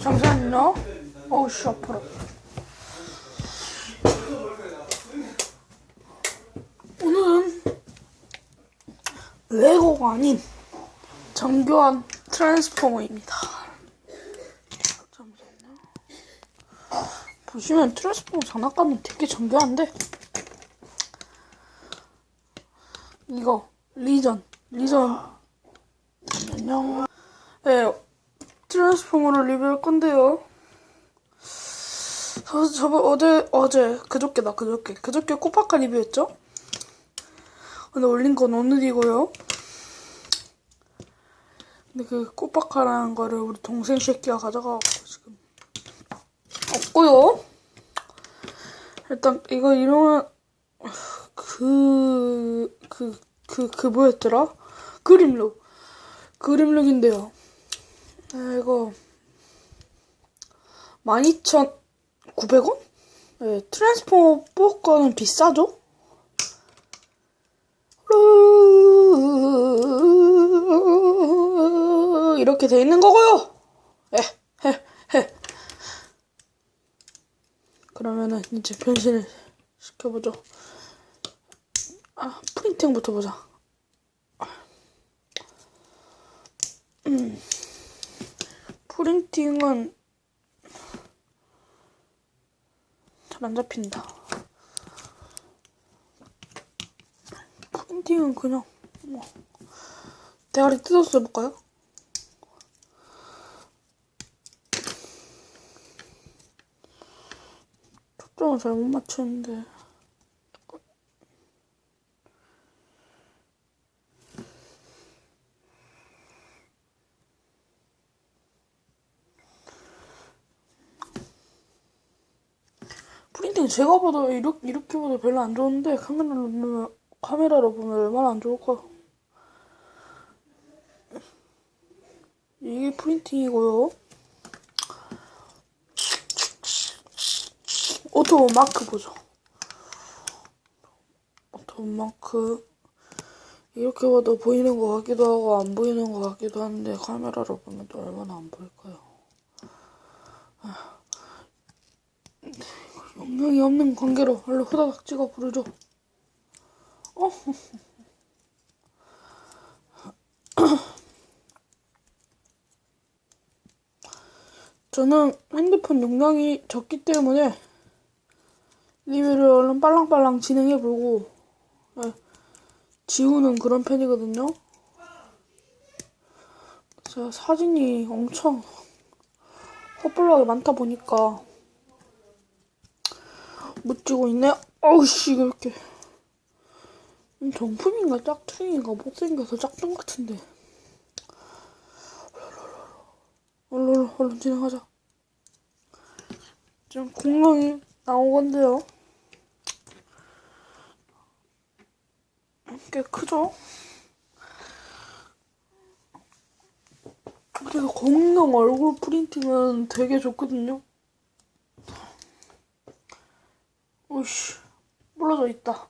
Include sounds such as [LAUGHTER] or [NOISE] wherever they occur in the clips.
잠시만요. 어우, 씨, 아파라. 오늘은 레고가 아닌 정교한 트랜스포머입니다. 잠시만요. 보시면 트랜스포머 장난감은 되게 정교한데 이거 리전 리전 안녕 네 트랜스포머를 리뷰할 건데요 저, 저번 어제 어제 그저께다 그저께 그저께 코파카 리뷰했죠 근데 올린 건 오늘이고요 근데 그 코파카라는 거를 우리 동생 새끼가 가져가고 지금 없고요 일단 이거 이름은 그, 그, 그, 그 뭐였더라? 그림룩. 그림룩인데요. 아, 이거, 12,900원? 네, 트랜스포머 뽑거는 비싸죠? 이렇게 돼 있는 거고요. 에, 해, 해. 그러면은 이제 변신을 시켜보죠. 아, 프린팅부터 보자. 음, 프린팅은 잘 안 잡힌다. 프린팅은 그냥 뭐 대가리 뜯어서 해볼까요? 초점을 잘 못 맞추는데. 프린팅 제가 봐도 이렇게, 이렇게 봐도 별로 안 좋은데 카메라로 보면, 카메라로 보면 얼마나 안 좋을까? 이게 프린팅이고요. 오토 마크 보죠. 오토 마크. 이렇게 봐도 보이는 것 같기도 하고 안 보이는 것 같기도 한데 카메라로 보면 또 얼마나 안 보일까요 영향이 없는 관계로 얼른 후다닥 찍어 부르죠. 어? [LAUGHS] 저는 핸드폰 용량이 적기 때문에 리뷰를 얼른 빨랑빨랑 진행해보고 네, 지우는 그런 편이거든요. 제가 사진이 엄청 헛불하게 많다 보니까 묻지고 있네. 어우씨, 이렇게. 정품인가 짝퉁인가 못생겨서 짝퉁 같은데. 얼른, 얼른, 얼른 진행하자. 지금 공룡이 나온 건데요. 꽤 크죠? 그래서 공룡 얼굴 프린팅은 되게 좋거든요. 오씨, 불러져 있다.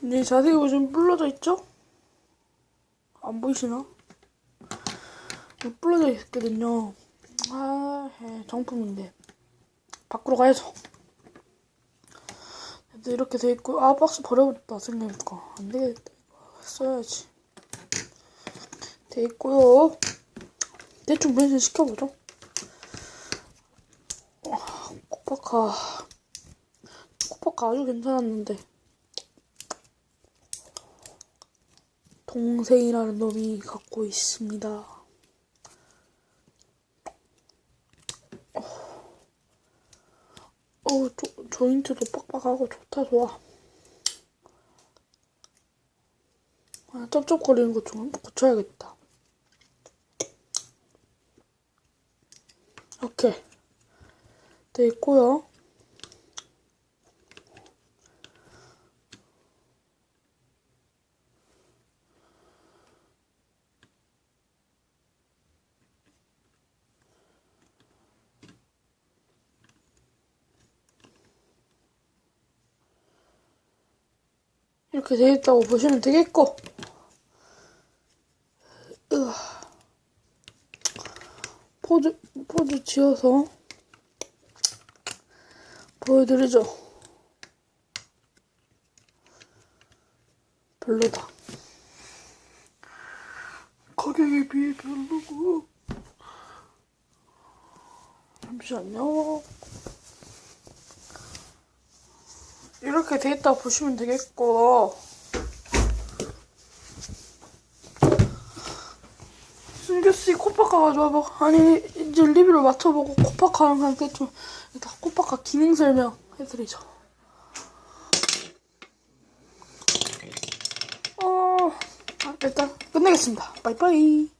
네, 자세히 보시면 불러져 있죠? 안 보이시나? 불러져 있거든요. 아, 예, 정품인데. 밖으로 가야죠. 이렇게 돼 있고, 아, 박스 버려버렸다, 생각해보니까. 안 되겠다. 써야지. 돼 있고요. 대충 변신 시켜보죠. 코파카. 코파카 아주 괜찮았는데. 동생이라는 놈이 갖고 있습니다. 어, 조, 조인트도 빡빡하고 좋다, 좋아. 아, 쩝쩝거리는 것 좀 고쳐야겠다. 이렇게 돼 있고요. 이렇게 돼 있다고 보시면 되겠고 으아. 포즈, 포즈 지어서 보여드리죠. 별로다. 가격에 비해 별로고. 잠시만요. 이렇게 돼 있다고 보시면 되겠고. 승규씨 코파카 가져와봐. 아니, 이제 리뷰를 맞춰보고 코파카랑 함께 좀, 일단 코파카 기능 설명 해드리죠. 어, 아, 일단 끝내겠습니다. 빠이빠이.